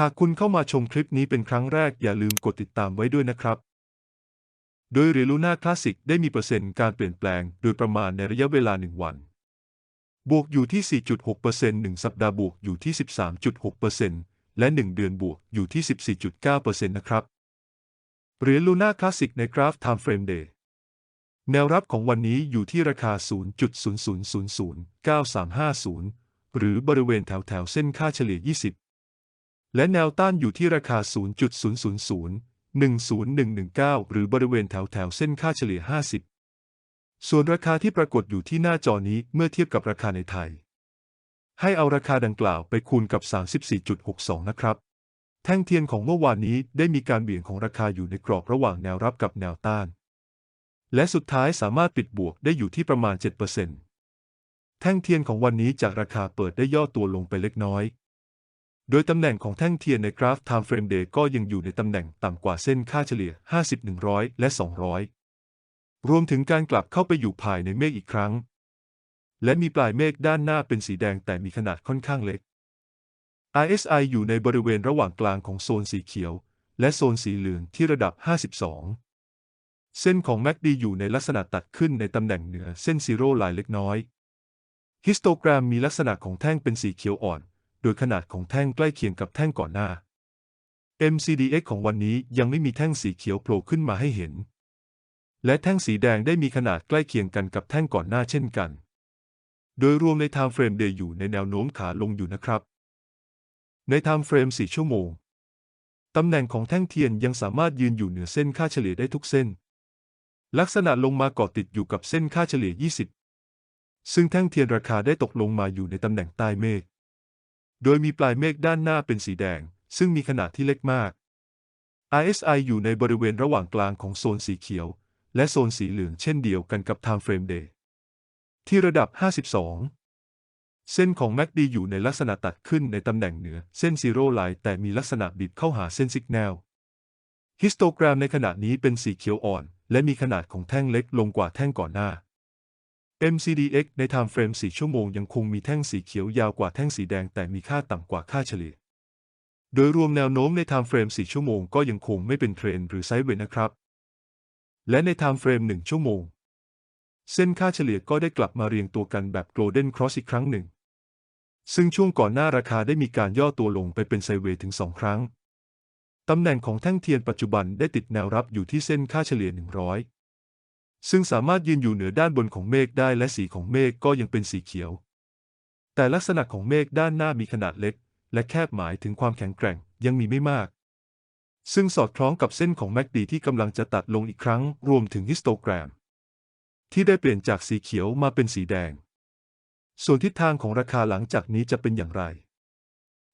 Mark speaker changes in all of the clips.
Speaker 1: หากคุณเข้ามาชมคลิปนี้เป็นครั้งแรกอย่าลืมกดติดตามไว้ด้วยนะครับ โดยเรลูน่าคลาสสิกได้มีเปอร์เซ็นต์การเปลี่ยนแปลงโดยประมาณในระยะเวลา 1 วัน บวกอยู่ที่ 4.6% 1 สัปดาห์บวกอยู่ที่ 13.6%และ 1 เดือนบวกอยู่ที่ 14.9%นะครับ เหรียญลูน่าคลาสสิกในกราฟ Time Frame Day แนวรับของวันนี้อยู่ที่ราคา 0.00009350หรือบริเวณแถวแถวเส้นค่าเฉลี่ย 20 และแนวต้านอยู่ที่ราคา 0.00010119 หรือบริเวณแถวแถวเส้นค่าเฉลี่ย 50 ส่วนราคาที่ปรากฏอยู่ที่หน้าจอนี้เมื่อเทียบกับราคาในไทย ให้เอาราคาดังกล่าวไปคูณกับ 34.62 นะครับ แท่งเทียนของเมื่อวานนี้ได้มีการเบี่ยงของราคาอยู่ในกรอบระหว่างแนวรับกับแนวต้าน และสุดท้ายสามารถปิดบวกได้อยู่ที่ประมาณ 7%แท่งเทียนของวันนี้จากราคาเปิดได้ย่อตัวลงไปเล็กน้อย โดยตำแหน่งของแท่งเทียนในกราฟ Time Frame Day ก็ยังอยู่ในตำแหน่งต่ำกว่าเส้นค่าเฉลี่ย 50 100 และ 200 รวมถึงการกลับเข้าไปอยู่ภายในเมฆอีกครั้ง และมีปลายเมฆด้านหน้าเป็นสีแดงแต่มีขนาดค่อนข้างเล็ก RSI อยู่ในบริเวณระหว่างกลางของโซนสีเขียว และโซนสีเหลืองที่ระดับ 52 เส้นของ MACD อยู่ในลักษณะตัดขึ้นในตำแหน่งเหนือเส้นซีโร่ไลน์เล็กน้อย ฮิสโตแกรมมีลักษณะของแท่งเป็นสีเขียวอ่อน โดยขนาดของแท่งใกล้เคียงกับแท่งก่อนหน้า MCDX ของวันนี้ยังไม่มีแท่งสีเขียวโผล่ขึ้นมาให้เห็น และแท่งสีแดงได้มีขนาดใกล้เคียงกันกับแท่งก่อนหน้าเช่นกัน โดยรวมใน Time Frame Day อยู่ในแนวโน้มขาลงอยู่นะครับ ใน Time Frame 4ชั่วโมง ตำแหน่งของแท่งเทียนยังสามารถยืนอยู่เหนือเส้นค่าเฉลี่ยได้ทุกเส้น ลักษณะลงมาเกาะติดอยู่กับเส้นค่าเฉลี่ย 20 ซึ่งแท่งเทียนราคาได้ตกลงมาอยู่ในตำแหน่งใต้เมฆ โดยมีปลายเมฆด้านหน้าเป็นสีแดง ซึ่งมีขนาดที่เล็กมาก RSI อยู่ในบริเวณระหว่างกลางของโซนสีเขียว และโซนสีเหลืองเช่นเดียวกันกับ Time Frame Day ที่ระดับ 52 เส้นของ MACD อยู่ในลักษณะตัดขึ้นในตำแหน่งเหนือเส้นซีโร่ไลน์แต่มีลักษณะบิดเข้าหาเส้นสัญญาณฮิสโตแกรมในขณะนี้เป็นสีเขียวอ่อน และมีขนาดของแท่งเล็กลงกว่าแท่งก่อนหน้า MCDX ใน Time Frame 4ชั่วโมงยังคงมีแท่งสีเขียวยาวกว่าแท่งสีแดงแต่มีค่าต่ำกว่าค่าเฉลี่ย โดยรวมแนวโน้มใน Time Frame 4ชั่วโมงก็ยังคงไม่เป็นเทรนหรือไซด์เวย์นะครับ และใน Time Frame 1ชั่วโมง เส้นค่าเฉลี่ยก็ได้กลับมาเรียงตัวกันแบบ Golden Cross อีกครั้งหนึ่ง ซึ่งช่วงก่อนหน้าราคาได้มีการย่อตัวลงไปเป็นไซด์เวย์ถึง 2 ครั้ง ตำแหน่งของแท่งเทียนปัจจุบันได้ติดแนวรับอยู่ที่เส้นค่าเฉลี่ย 100 ซึ่งสามารถยืนอยู่เหนือด้านบนของเมฆได้และสีของเมฆก็ยังเป็นสีเขียว แต่ลักษณะของเมฆด้านหน้ามีขนาดเล็ก และแคบหมายถึงความแข็งแกร่งยังมีไม่มาก ซึ่งสอดคล้องกับเส้นของแมกดีที่กำลังจะตัดลงอีกครั้งรวมถึงฮิสโตแกรม ที่ได้เปลี่ยนจากสีเขียวมาเป็นสีแดง ส่วนทิศทางของราคาหลังจากนี้จะเป็นอย่างไร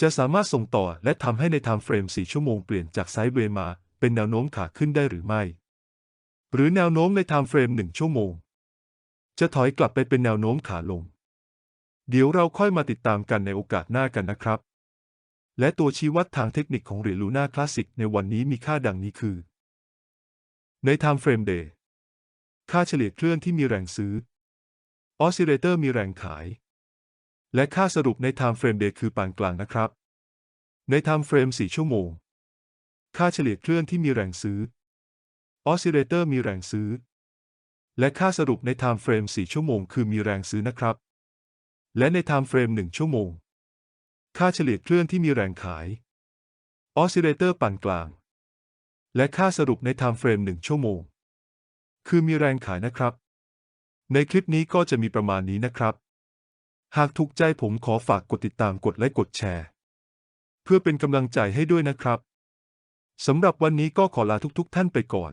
Speaker 1: จะสามารถส่งต่อและทำให้ในไทม์เฟรม4ชั่วโมงเปลี่ยนจากไซด์เวย์มาเป็นแนวโน้มขาขึ้นได้หรือไม่ หรือแนวโน้มในไทม์เฟรม1ชั่วโมง จะถอยกลับไปเป็นแนวโน้มขาลง เดี๋ยวเราค่อยมาติดตามกันในโอกาสหน้ากันนะครับ และตัวชี้วัดทางเทคนิคของเหรียญลูน่าคลาสสิกในวันนี้มีค่าดังนี้คือ ใน Time Frame Day ค่าเฉลี่ยเคลื่อนที่มีแรงซื้อออสซิเลเตอร์มีแรงขาย และค่าสรุปใน Time Frame Day คือปานกลางนะครับ ใน Time Frame 4ชั่วโมง ค่าเฉลี่ยเคลื่อนที่มีแรงซื้อ ออสซิเลเตอร์มีแรงซื้อ และค่าสรุปใน Time Frame 4ชั่วโมง คือมีแรงซื้อนะครับ และใน Time Frame 1ชั่วโมง ค่าเฉลี่ยเคลื่อนที่มีแรงขายออสซิเลเตอร์ปานกลาง และค่าสรุปใน Time Frame 1ชั่วโมง คือมีแรงขายนะครับ ในคลิปนี้ก็จะมีประมาณนี้นะครับ หากถูกใจผมขอฝากกดติดตามกดไลค์กดแชร์ เพื่อเป็นกำลังใจให้ด้วยนะครับสำหรับวันนี้ก็ขอลาทุกๆท่านไปก่อน